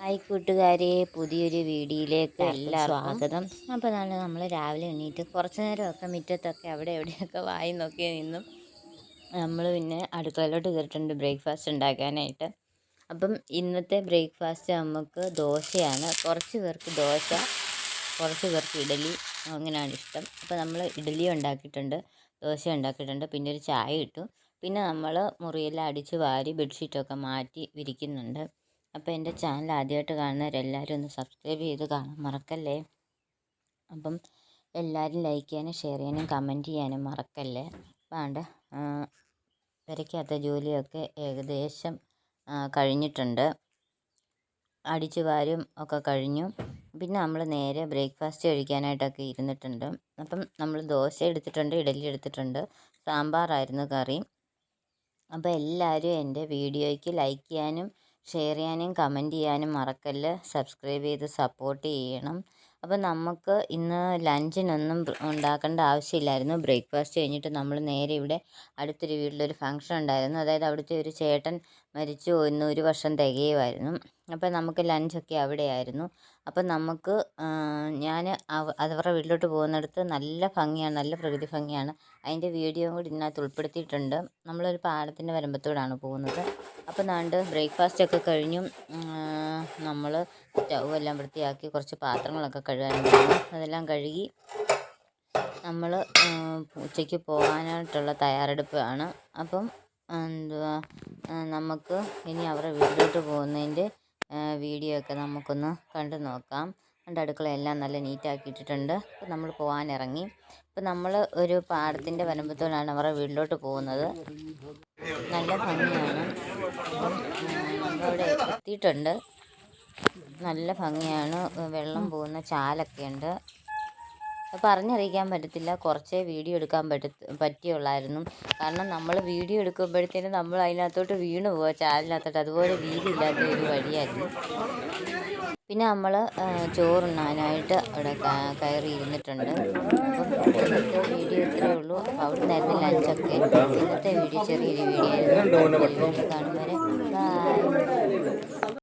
Hi കൂട്ടുകാരെ പുതിയൊരു വീഡിയോയിലേക്ക് എല്ലാവർക്കും സ്വാഗതം. അപ്പോൾ നല്ല നമ്മൾ രാവിലെ എണീറ്റ് കുറച്ച് നേരമൊക്കെ മുറ്റത്തൊക്കെ അവിടെ എവിടെയൊക്കെ വായി നോക്കി നിന്നും. നമ്മൾ പിന്നെ അടുക്കളയിലോട്ട് കയറിയിട്ടുണ്ട് ബ്രേക്ക്ഫാസ്റ്റ് ഉണ്ടാക്കാനായിട്ട്. അപ്പം ഇന്നത്തെ ബ്രേക്ക്ഫാസ്റ്റ് നമുക്ക് ദോശയാണ്. കുറച്ച് പേർക്ക് ദോശ കുറച്ച് പേർക്ക് ഇഡലി അങ്ങനെയാണ് ഇഷ്ടം. അപ്പോൾ നമ്മൾ ഇഡലി ഉണ്ടാക്കിയിട്ടുണ്ട് ദോശ ഉണ്ടാക്കിയിട്ടുണ്ട്. പിന്നെ ഒരു ചായ ഇട്ടു. പിന്നെ നമ്മൾ മുറിയെല്ലാം അടിച്ച് വാരി ബെഡ്ഷീറ്റൊക്കെ മാറ്റി വിരിക്കുന്നുണ്ട്. അപ്പോൾ എന്റെ ചാനൽ ആദ്യമായിട്ട് കാണുന്നവരെല്ലാവരും ഒന്ന് സബ്സ്ക്രൈബ് ചെയ്ത് കാണാൻ മറക്കല്ലേ? അപ്പം എല്ലാവരും ലൈക്ക് ചെയ്യാനും ഷെയർ ചെയ്യാനും കമന്റ് ചെയ്യാനും മറക്കല്ലേ? വേണ്ട പെരയ്ക്കകത്ത ജോലിയൊക്കെ ഏകദേശം കഴിഞ്ഞിട്ടുണ്ട്. അടിച്ചു വാരും ഒക്കെ കഴിഞ്ഞു. പിന്നെ നമ്മൾ നേരെ ബ്രേക്ക്ഫാസ്റ്റ് കഴിക്കാനായിട്ടൊക്കെ ഇരുന്നിട്ടുണ്ട്. അപ്പം നമ്മൾ ദോശ എടുത്തിട്ടുണ്ട് ഇഡലി എടുത്തിട്ടുണ്ട് സാമ്പാറായിരുന്നു കറി. അപ്പോൾ എല്ലാവരും എന്റെ വീഡിയോയ്ക്ക് ലൈക്ക് ചെയ്യാനും ഷെയർ ചെയ്യാനും കമന്റ് ചെയ്യാനും മറക്കല്ല്. സബ്സ്ക്രൈബ് ചെയ്ത് സപ്പോർട്ട് ചെയ്യണം. അപ്പോൾ നമുക്ക് ഇന്ന് ലഞ്ചിനൊന്നും ഉണ്ടാക്കേണ്ട ആവശ്യമില്ലായിരുന്നു. ബ്രേക്ക്ഫാസ്റ്റ് കഴിഞ്ഞിട്ട് നമ്മൾ നേരെ ഇവിടെ അടുത്തൊരു വീട്ടിലൊരു ഫംഗ്ഷൻ ഉണ്ടായിരുന്നു അതായത് അവിടുത്തെ ഒരു ചേട്ടൻ മരിച്ചു ഇന്ന് ഒരു വർഷം തികയുമായിരുന്നു. അപ്പോൾ നമുക്ക് ലഞ്ചൊക്കെ അവിടെയായിരുന്നു. അപ്പം നമുക്ക് ഞാൻ അവരുടെ വീട്ടിലോട്ട് പോകുന്നിടത്ത് നല്ല ഭംഗിയാണ് നല്ല പ്രകൃതി ഭംഗിയാണ്. അതിന്റെ വീഡിയോ കൂടി ഇതിനകത്ത് ഉൾപ്പെടുത്തിയിട്ടുണ്ട്. നമ്മളൊരു പാടത്തിന്റെ വരമ്പത്തോടാണ് പോകുന്നത്. അപ്പോൾ നാണ്ട് ബ്രേക്ക്ഫാസ്റ്റ് ഒക്കെ കഴിഞ്ഞു. നമ്മൾ സ്റ്റൗ എല്ലാം വൃത്തിയാക്കി കുറച്ച് പാത്രങ്ങളൊക്കെ കഴുകാനുണ്ടായിരുന്നു അതെല്ലാം കഴുകി നമ്മൾ ഉച്ചയ്ക്ക് പോകാനായിട്ടുള്ള തയ്യാറെടുപ്പാണ്. അപ്പം എന്തുവാ നമുക്ക് ഇനി അവരുടെ വീട്ടിലോട്ട് പോകുന്നതിന്റെ വീഡിയോ ഒക്കെ നമുക്കൊന്ന് കണ്ടു നോക്കാം. എന്റെ അടുക്കളയെല്ലാം നല്ല നീറ്റാക്കി ഇട്ടിട്ടുണ്ട്. അപ്പം നമ്മൾ പോകാനിറങ്ങി ഇപ്പം നമ്മൾ ഒരു പാടത്തിന്റെ വരമ്പത്തോടാണ് അവരുടെ വീട്ടിലോട്ട് പോകുന്നത്. നല്ല ഭംഗിയാണ്. അവിടെ എത്തിയിട്ടുണ്ട്. നല്ല ഭംഗിയാണ്. വെള്ളം പോകുന്ന ചാലൊക്കെ ഉണ്ട്. പറഞ്ഞറിയിക്കാൻ പറ്റത്തില്ല. കുറച്ചേ വീഡിയോ എടുക്കാൻ പറ്റ പറ്റിയുള്ളായിരുന്നു. കാരണം നമ്മൾ വീഡിയോ എടുക്കുമ്പോഴത്തേനും നമ്മൾ അതിനകത്തോട്ട് വീണ് പോവുക ചാലിനകത്തോട്ട്. അതുപോലെ വീതിയില്ലാത്ത ഒരു വഴിയായിരുന്നു. പിന്നെ നമ്മൾ ചോറുണ്ണാനായിട്ട് അവിടെ കയറി ഇരുന്നിട്ടുണ്ട് വീഡിയോ ഇത്രയേ ഉള്ളൂ. അവിടെ നിന്നായിരുന്നു ലഞ്ചൊക്കെ. ഇന്നത്തെ വീഡിയോ ചെറിയൊരു വീഡിയോ ആയിരുന്നു. കാണുന്നവരെ